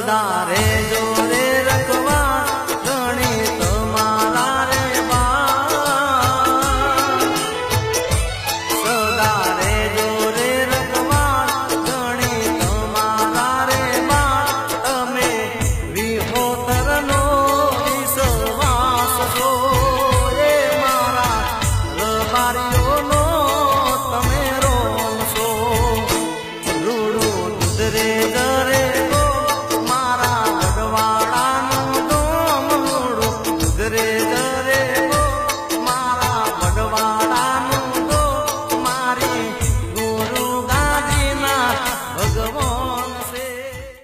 દારે જો